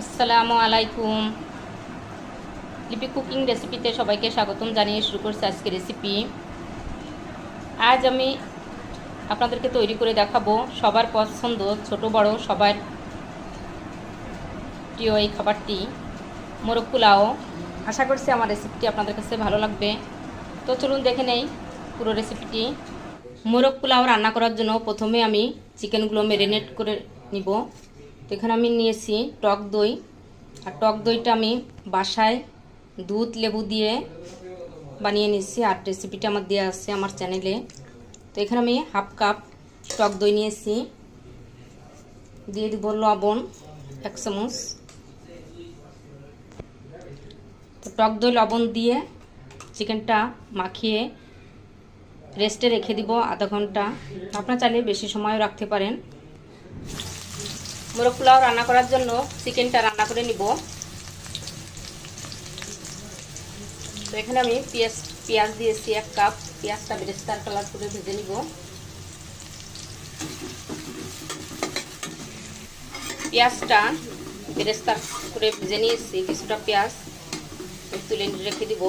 আসসালামু আলাইকুম। লিপি কুকিং রেসিপিতে সবাইকে স্বাগতম জানিয়ে শুরু করছি আজকে রেসিপি। আজ আমি আপনাদেরকে তৈরি করে দেখাবো সবার পছন্দ, ছোট, বড়, সবার প্রিয় এই খাবারটি। মোরগ পোলাও। আশা করছি আমার রেসিপিটি আপনাদের কাছে ভালো লাগবে। তো চলুন দেখে নেই পুরো রেসিপিটি। মোরগ পোলাও রান্না করার জন্য প্রথমে আমি চিকেনগুলো ম্যারিনেট করে নিব। তো এখানে আমি নিয়েছি টক দই। আর টক দইটা আমি বাসায় দুধ, লেবু দিয়ে বানিয়ে নিয়েছি আর রেসিপিটা আমার দেওয়া আছে আমার চ্যানেলে তো এখানে আমি হাফ কাপ টক দই নিয়েছি দিয়ে দিব লবণ, এক চামচ। তো টক দই, লবণ দিয়ে চিকেনটা মাখিয়ে রেস্টে রেখে দিব আধা ঘণ্টা। আপনার চাইলে বেশি সময়ও রাখতে পারেন। মোরগ পোলাও রান্না করার জন্য চিকেনটা রান্না করে নিব। তো এখানে আমি পেঁয়াজ পেঁয়াজ দিয়েছি এক কাপ। পেঁয়াজটা বেরেস্তার কালার করে ভেজে নিব। পেঁয়াজটা বেরেস্তার করে ভেজে নিয়েছি, কিছুটা পেঁয়াজ তুলে রেখে দিব।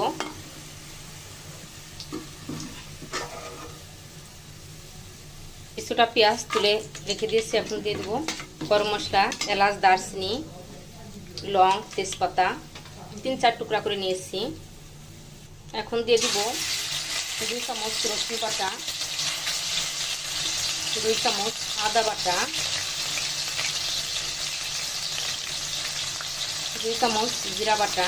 কিছুটা পেঁয়াজ তুলে রেখে দিয়েছি, এখন দিয়ে দেবো। গরম মশলা এলাচ, দারচিনি, লং, তেজপাতা, তিন চার টুকরা করে নিয়েছি। এখন দিয়ে দিব দুই চামচ রসুন বাটা, দুই চামচ আদা বাটা, দুই চামচ জিরা বাটা,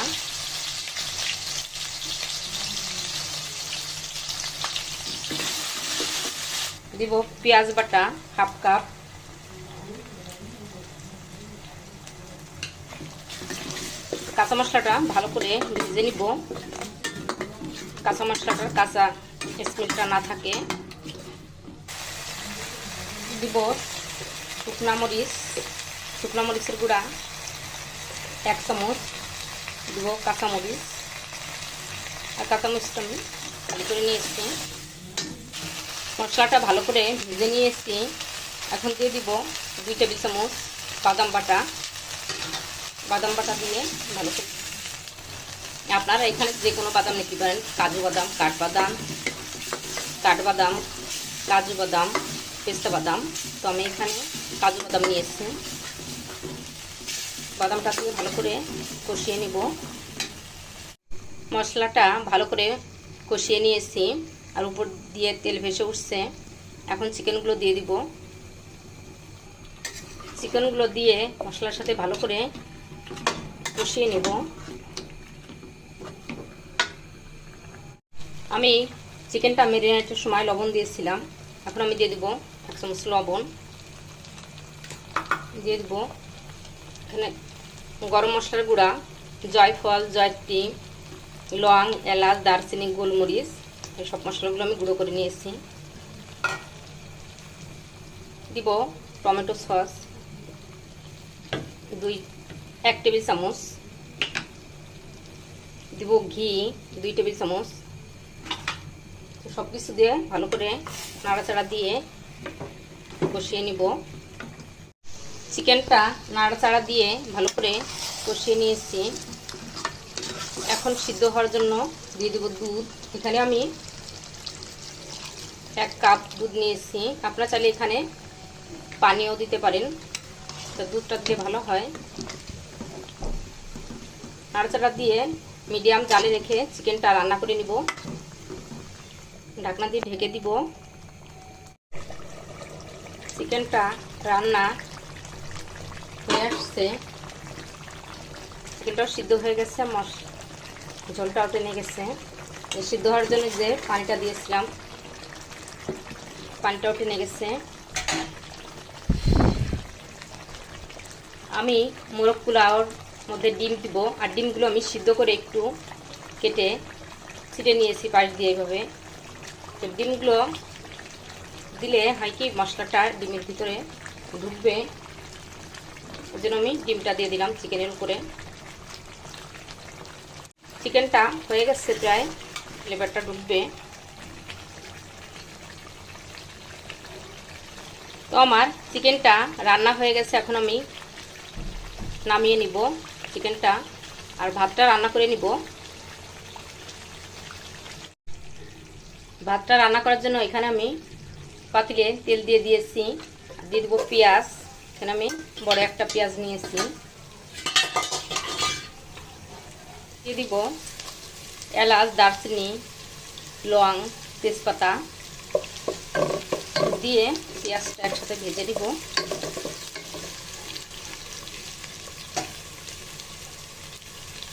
দিব পেঁয়াজ বাটা হাফ কাপ কাঁচা মশলাটা ভালো করে ভেজে নিব। কাঁচা মশলাটার কাঁচা স্মেলটা না থাকে। দিব শুকনা মরিচ, শুকনা মরিচের গুঁড়া এক চামচ। দিব কাঁচা মরিচ। আর কাঁচা মরিচটা আমি ভালো করে নিয়েছি। মশলাটা ভালো করে ভেজে নিয়েছি। এখন দিয়ে দিব দুই টেবিল চামচ বাদাম বাটা। বাদাম বাটা দিয়ে ভালো করে আপনারা এখানে যে কোনো বাদাম নিতে পারেন। কাজু বাদাম কাঠবাদাম কাঠবাদাম কাজু বাদাম, পেস্তা বাদাম। তো আমি এখানে কাজু বাদাম নিয়েছি বাদামটা দিয়ে ভালো করে কষিয়ে নিব। মশলাটা ভালো করে কষিয়ে নিয়েছি আর উপর দিয়ে তেল ভেসে উঠছে। এখন চিকেনগুলো দিয়ে দিব। চিকেনগুলো দিয়ে মশলার সাথে ভালো করে কষিয়ে নেব। আমি চিকেনটা মেরিনেটের সময় লবণ দিয়েছিলাম। এখন আমি দিয়ে দিব এক চামচ লবণ। দিয়ে দিব এখানে গরম মশলার গুঁড়া, জয়ফল, জয়ত্রী, লং, এলাচ, দারচিনি, গোলমরিচ সব মশলাগুলো আমি গুঁড়ো করে নিয়েছি। দিব টমেটো সস, দুই এক টেবিল চামচ। দিব ঘি, দুই টেবিল চামচ। সব কিছু দিয়ে ভালো করে নাড়াচাড়া দিয়ে কষিয়ে নিব। চিকেনটা নাড়াচাড়া দিয়ে ভালো করে কষিয়ে নিয়েছি। এখন সিদ্ধ হওয়ার জন্য দিয়ে দেবো দুধ। এখানে আমি এক কাপ দুধ নিয়েছি। আপনারা চাইলে এখানে পানিও দিতে পারেন। তো দুধটা দিয়ে ভালো হয়। নাড়াচাড়া দিয়ে মিডিয়াম জালে রেখে চিকেনটা রান্না করে নিব। ঢাকনা দিয়ে ঢেকে দিব। চিকেনটা রান্না হয়ে আসছে। চিকেনটাও সিদ্ধ হয়ে গেছে মশ ঝোলটাও টেনে গেছে। সিদ্ধ হওয়ার জন্য যে পানিটা দিয়েছিলাম, পানিটাও টেনে গেছে। আমি মোরগ পোলাওর মধ্যে ডিম দিব। আর ডিমগুলো আমি সিদ্ধ করে একটু কেটে ছিটে নিয়েছি পাশ দিয়ে এইভাবে। তো ডিমগুলো দিলে হয় কি, মশলাটা ডিমের ভিতরে ঢুকবে। ওই জন্য আমি ডিমটা দিয়ে দিলাম চিকেনের উপরে। চিকেনটা হয়ে গেছে প্রায় লেবারটা ঢুকবে। তো আমার চিকেনটা রান্না হয়ে গেছে, এখন আমি নামিয়ে নিব। চিকেনটা আর ভাতটা রান্না করে নিব। ভাতটা রান্না করার জন্য এখানে আমি পাতিলে তেল দিয়ে দিয়েছি, দিয়ে দেবো পেঁয়াজ। এখানে আমি বড় একটা পেঁয়াজ নিয়েছি। দিয়ে দিব এলাচ, দারচিনি, লং, তেজপাতা। দিয়ে পেঁয়াজটা একসাথে ভেজে দিব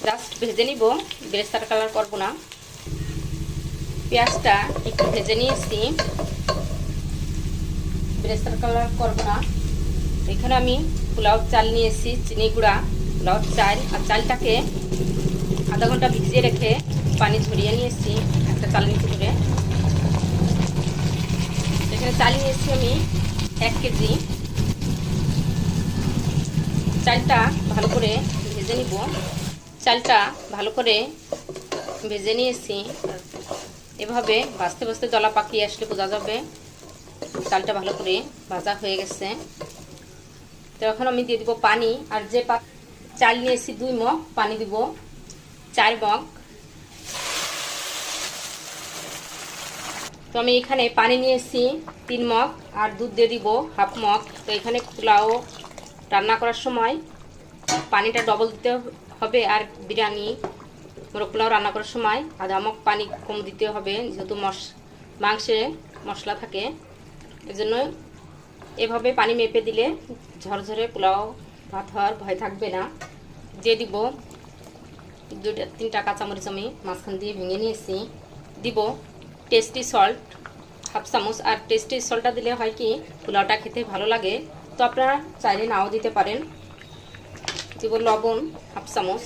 জাস্ট ভেজে নিব। বেরেস্তার কালার করব না। পেঁয়াজটা একটু ভেজে নিয়েছি। বেরেস্তার কালার করব না। এখানে আমি পোলাও চাল নিয়েছি, চিনি গুঁড়া, পোলাও চাল। আর চালটাকে আধা ঘণ্টা ভিজিয়ে রেখে পানি ঝরিয়ে নিয়েছি একটা চাল নিচে করে এখানে চাল নিয়েছি আমি এক কেজি। চালটা ভালো করে ভেজে নিব। চালটা ভালো করে ভেজে নিয়েছি। এভাবে বাঁচতে বাঁচতে দলা পাকিয়ে আসলে বোঝা যাবে চালটা ভালো করে ভাজা হয়ে গেছে। তো এখন আমি দিয়ে দিব পানি আর যে চাল নিয়েছি দুই মগ, পানি দিব চার মগ। তো আমি এখানে পানি নিয়েছি তিন মগ আর দুধ দিয়ে দিব হাফ মগ। তো এখানে পোলাও রান্না করার সময় পানিটা ডবল দিতে হবে আর বিরিয়ানি, মোরগ পোলাও রান্না করার সময় আধা মগ পানি কম দিতে হবে, যেহেতু মশ, মাংসে মশলা থাকে। এজন্য এভাবে পানি মেপে দিলে ঝরঝরে পোলাও, ভাত হওয়ার ভয় থাকবে না। দিয়ে দিব দুইটা, তিনটা কাঁচামরিচ আমি মাঝখান দিয়ে ভেঙে নিয়েছি। দিব টেস্টি সল্ট হাফ চামচ। আর টেস্টি সল্টটা দিলে হয় কি, পোলাওটা খেতে ভালো লাগে। তো আপনারা চাইলে নাও দিতে পারেন। দিব লবণ, হাফ চামচ।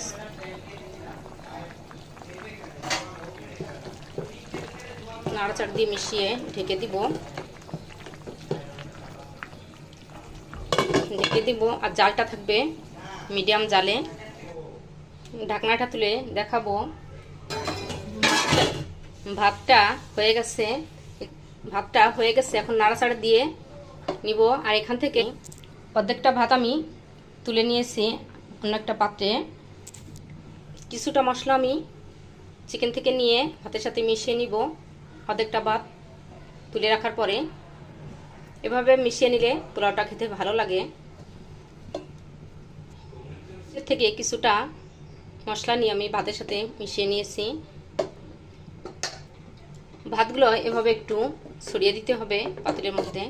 নাড়াচাড় দিয়ে মিশিয়ে ঢেকে দিব। ঢেকে দিব, আর জালটা থাকবে মিডিয়াম জালে। ঢাকনাটা তুলে দেখাবো। ভাতটা হয়ে গেছে। ভাতটা হয়ে গেছে, এখন নাড়াচাড়া দিয়ে নিব। আর এখান থেকে অর্ধেকটা ভাত আমি তুলে নিয়েছি। অন্য একটা পাত্রে কিছুটা মশলা আমি চিকেন থেকে নিয়ে ভাতের সাথে মিশিয়ে নিব, অর্ধেকটা ভাত তুলে রাখার পরে। এভাবে মিশিয়ে নিলে পোলাওটা খেতে ভালো লাগে। এর থেকে কিছুটা মশলা নিয়ে আমি ভাতের সাথে মিশিয়ে নিয়েছি। ভাতগুলো এভাবে একটু ছড়িয়ে দিতে হবে পাতিলের মধ্যে।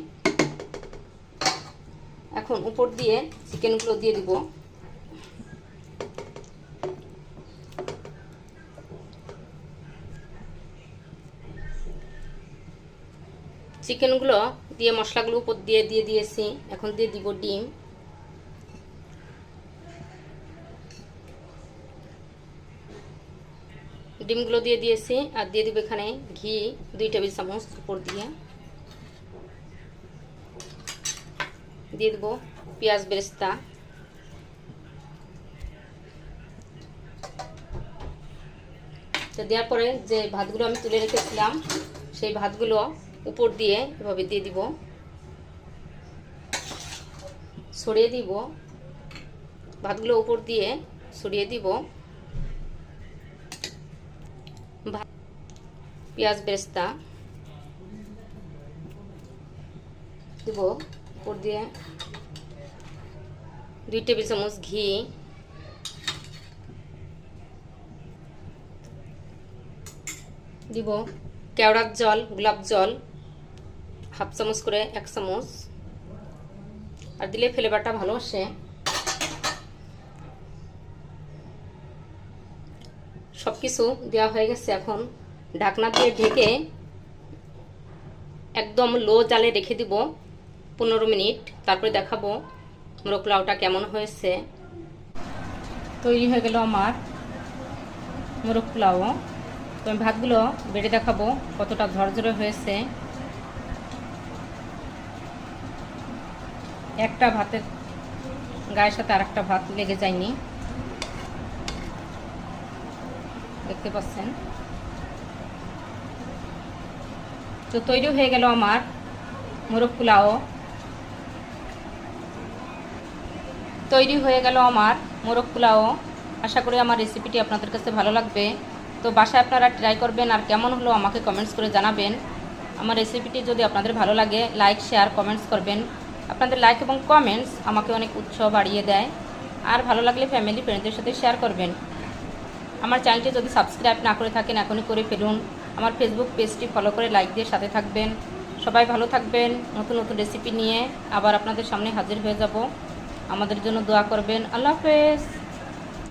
এখন উপর দিয়ে চিকেনগুলো দিয়ে দিব। চিকেনগুলো দিয়ে মশলাগুলো উপর দিয়ে দিয়ে দিয়েছি। এখন দিয়ে দিব ডিম। ডিমগুলো দিয়ে দিয়েছি আর দিয়ে দিব এখানে ঘি, দুই টেবিল চামচ উপর দিয়ে। দিয়ে দেবো পেঁয়াজ বেরেস্তা। তো দেওয়ার পরে যে ভাতগুলো আমি তুলে রেখেছিলাম, সেই ভাতগুলো উপর দিয়ে এভাবে দিয়ে দিব। ছড়িয়ে দিব। ভাতগুলো উপর দিয়ে ছড়িয়ে দিব। পেঁয়াজ বেরেস্তা দিব উপর দিয়ে। দুই টেবিল চামচ ঘি। দিব। কেওড়ার জল, গোলাপ জল। হাফ চামচ করে এক চামচ। আর দিলে ফ্লেভারটা ভালো আসে। সব কিছু দেওয়া হয়ে গেছে এখন। ঢাকনা দিয়ে ঢেকে একদম লো জালে রেখে দিব পনেরো মিনিট। তারপরে দেখাবো মোরগ পোলাওটা কেমন হয়েছে। তৈরি হয়ে গেল আমার মোরগ পোলাও তো আমি ভাতগুলো বেড়ে দেখাবো কতটা ঝরঝরে হয়েছে। একটা ভাতের গায়ের সাথে আর একটা ভাত লেগে যায়নি। দেখতে পাচ্ছেন? তো তৈরি হয়ে গেল আমার মোরগ পোলাও। তৈরি হয়ে গেল আমার মোরগ পোলাও। আশা করি আমার রেসিপিটি আপনাদের কাছে ভালো লাগবে। তো বাসায় আপনারা ট্রাই করবেন আর কেমন হলো আমাকে কমেন্টস করে জানাবেন। আমার রেসিপিটি যদি আপনাদের ভালো লাগে লাইক শেয়ার কমেন্টস করবেন। আপনাদের লাইক এবং কমেন্টস আমাকে অনেক উৎসাহ বাড়িয়ে দেয়। আর ভালো লাগলে ফ্যামিলি ফ্রেন্ডদের সাথে শেয়ার করবেন। আমার চ্যানেলটি যদি সাবস্ক্রাইব না করে থাকেন, এখনই করে ফেলুন। আমার ফেসবুক পেজটি ফলো করে লাইক দিয়ে সাথে থাকবেন। সবাই ভালো থাকবেন। নতুন নতুন রেসিপি নিয়ে আবার আপনাদের সামনে হাজির হয়ে যাব। আমাদের জন্য দোয়া করবেন। আল্লাহ হাফেজ।